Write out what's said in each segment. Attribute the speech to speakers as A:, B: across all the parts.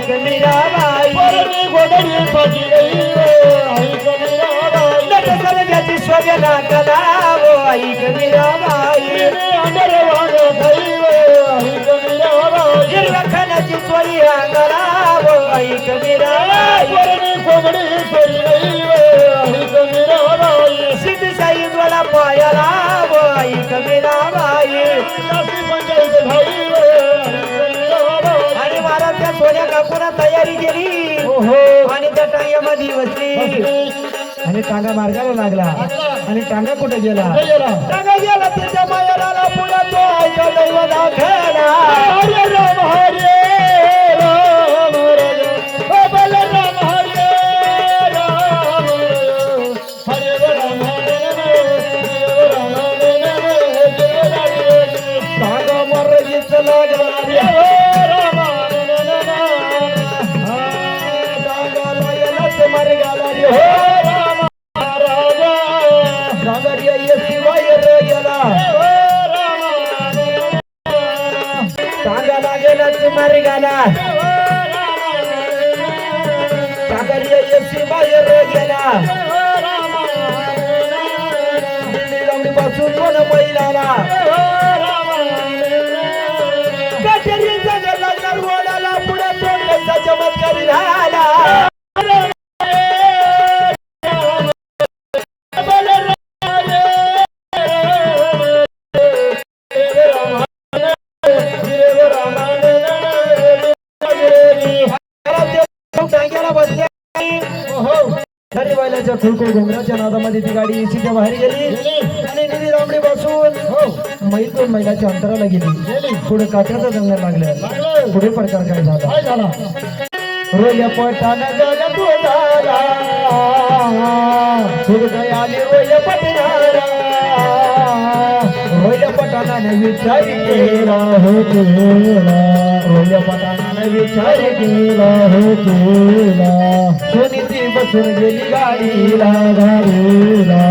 A: ऐक मीराबाई
B: परणी गोदडी पाठी ऐक मीराबाई
A: नट सर्जाची शोभना कलाव ऐक मीराबाई
B: अंडर वाग दैव ऐक मीराबाई
A: हिरव्या खाण्याची चोरी अंगलाव ऐक मीराबाई
B: परणी गोदडी
A: सोन्या तयारी केली. आणि त्या टांग्यामध्ये बसली. आणि टांगा मार्गाला लागला. आणि टांगा कुठे गेला? टांगा गेला त्याच्या मायाला पुढे टांगा लागेलच मार्गाला. टांगा रे शिवाय रे गेला. दिल्ली लावणी पासून दोन महिलाला टांग्याला बसली हरी बैलाच्या खुळखुळ घुंगराच्या नादामध्ये ती गाडी एसीच्या बाहेर गेली. आणि निधी रामडी बसून मैतून महिलाच्या अंतराला गेली. पुढे काट्याचा जंगल लागलं. पुढे प्रकार काय झाला? रोल्या पठाण जग तू झाला हृदय आली पटणारा रोल्या पठाणाने विचार केला हो केला रोल्या पठाणाने विचार केला हो केला सोनीची बसून गेली गाडीला गाडीला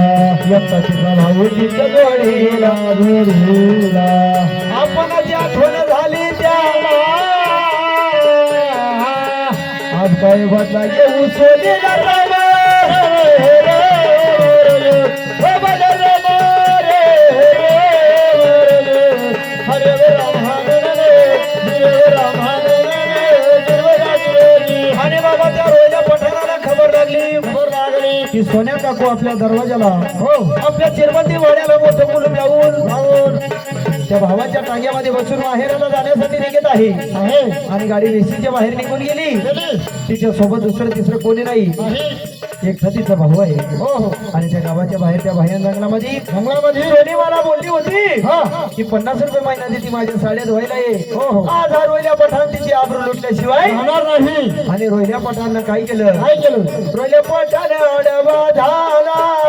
A: यत्ता तिचा जोडीला जोडीला आपणाची आठवण झाली त्याला आज काय बदला येऊ सोनेला की सोन्या काकू आपल्या दरवाजाला हो आपल्या चिरबंदी वाड्याला मोठं मुलं लावून लावून. त्या भावाच्या टांग्यामध्ये बसून माहेराला जाण्यासाठी निघत आहे. आणि गाडी रेसीच्या बाहेर निघून गेली. तिच्या सोबत दुसरं तिसरं कोणी नाही. एक तिचा भाऊ आहे. हो हो. आणि त्या गावाच्या बाहेर त्या बाहेर जंगलामध्ये जंगलामध्ये बोलली होती. की पन्नास रुपये महिना ती माझ्या साड्या धुवायला ये. हो हो. आज हा रोहिल्या पठाण तिची आबरू लुटल्याशिवाय
B: नाही.
A: आणि रोहिल्या पठाणनं काय केलं?
B: काय केलं?
A: रोहिल्या पठाण झाला.